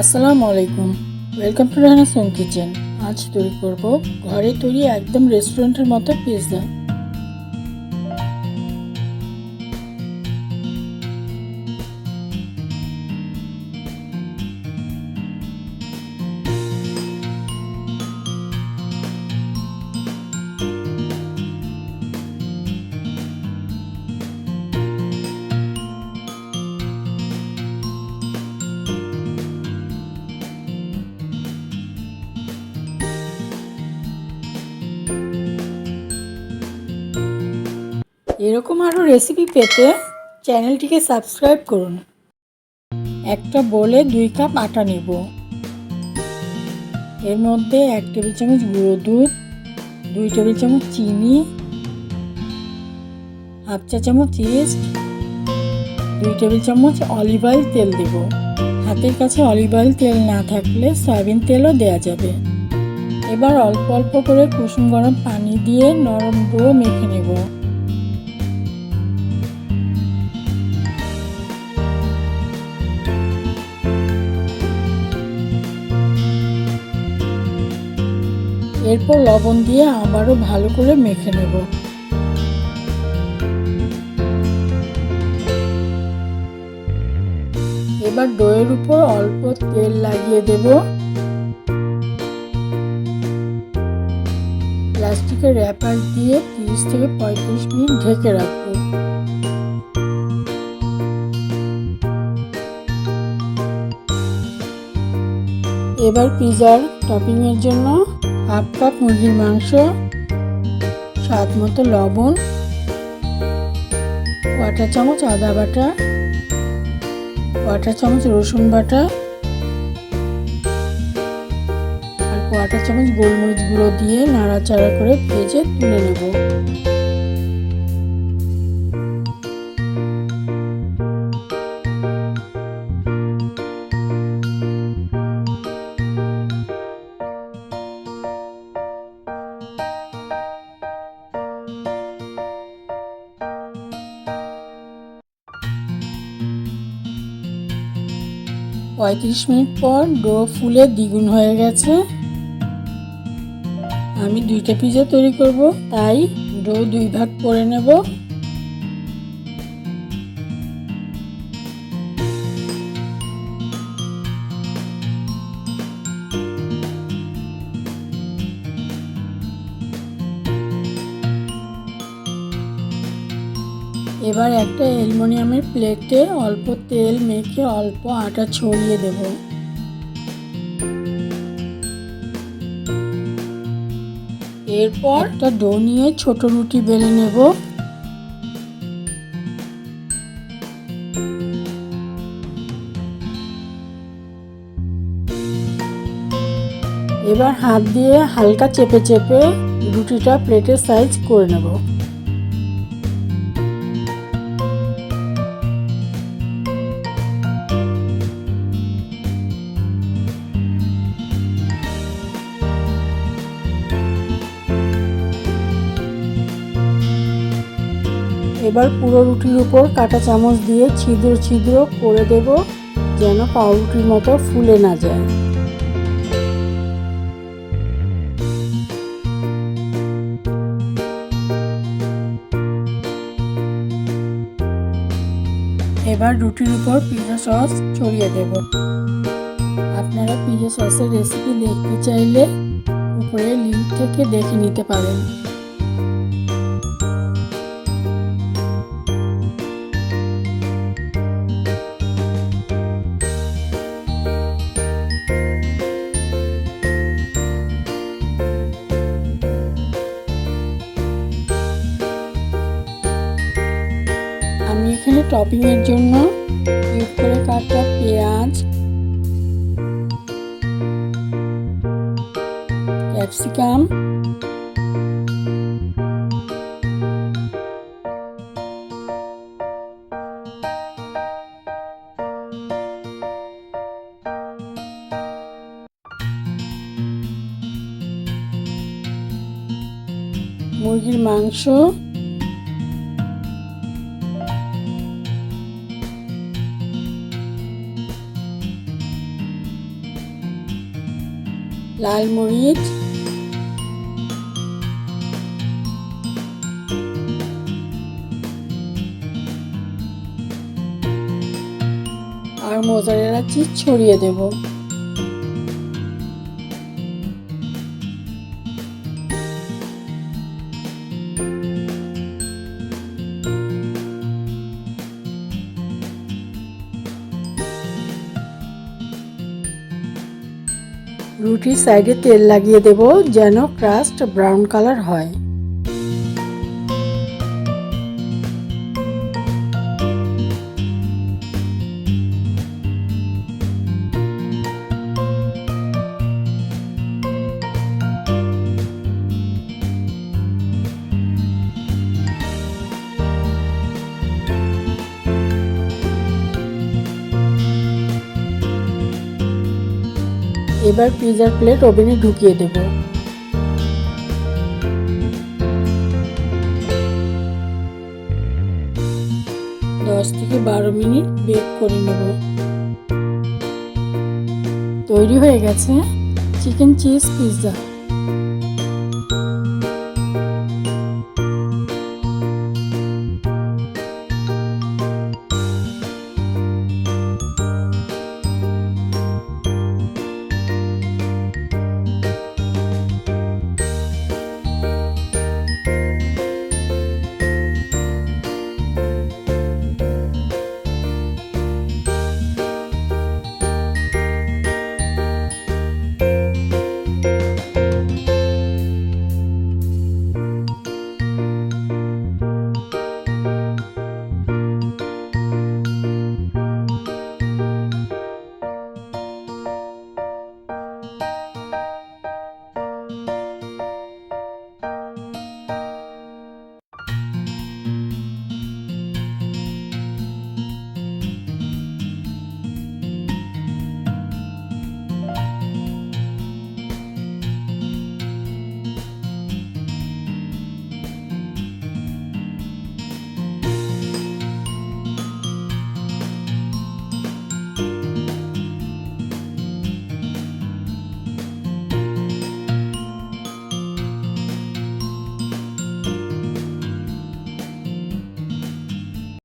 আসসালামু আলাইকুম। Welcome to Rana Som kitchen আজ তৈরি করব ঘরে তৈরি একদম রেস্টুরেন্টের মতো পিৎজা এরকম আরও রেসিপি পেতে চ্যানেলটিকে সাবস্ক্রাইব করুন। একটা বলে দুই কাপ আটা নেব। এর মধ্যে এক টেবিল চামচ গুঁড়ো দুধ, দুই টেবিল চামচ চিনি হাফ চা চামচ ইস্ট দুই টেবিল চামচ অলিভ অয়েল তেল দেব। হাতের কাছে অলিভ অয়েল তেল না থাকলে সয়াবিন তেলও দেওয়া যাবে। এবার অল্প অল্প করে কুসুম গরম পানি দিয়ে নরম ডো মেখে নেব। এরপর লবণ দিয়ে আবারও ভালো করে মেখে নেব। এবার ডোয়ের উপর অল্প তেল লাগিয়ে দেব। প্লাস্টিকের র্যাপার দিয়ে তিরিশ থেকে পঁয়ত্রিশ মিনিট ঢেকে রাখব। এবার পিজার টপিংয়ের জন্য হাফ কাপ মুরগির মাংস, স্বাদ মতো লবণ কটা চামচ আদা বাটা কটা চামচ রসুন বাটা, আর কটা চামচ গোলমরিচ গুঁড়ো দিয়ে নাড়াচাড়া করে ভেজে তুলে নেব। পঁয়ত্রিশ মিনিট পর ডো ফুলে দ্বিগুণ হয়ে গেছে। আমি দুইটা পিজা তৈরি করব, তাই ডো দুই ভাগ করে নেব। এবার একটা অ্যালুমিনিয়ামের প্লেটে অল্প তেল মেখে অল্প আটা ছড়িয়ে দেব। এরপর একটা ডো নিয়ে ছোট রুটি বেলে নেব। এবার হাত দিয়ে হালকা চেপে চেপে রুটিটা প্লেটের সাইজ করে নেব। এবার পুরো রুটির উপর কাটা চামচ দিয়ে ছিদ্র ছিদ্র করে দেব যেন পাউরুটির মতো ফুলে না যায়। এবার রুটির উপর পিজা সস ছড়িয়ে দেব। আপনারা পিজা সসের রেসিপি দেখতে চাইলে উপরে লিঙ্ক থেকে দেখে নিতে পারেন। টপিংয়ের জন্য কিউব করে কাটা পেঁয়াজ ক্যাপসিকাম মুরগির মাংস লাল মরিচ। আর মোজারেলা চিজ ছড়িয়ে দেব। রুটির সাইডে তেল লাগিয়ে দেব যেন ক্রাস্ট ব্রাউন কালার হয়। এবার পিজার প্লেট ওভেনে ঢুকিয়ে দেব। দশ থেকে বারো মিনিট বেক করে নেব। তৈরি হয়ে গেছে চিকেন চিজ পিৎজা।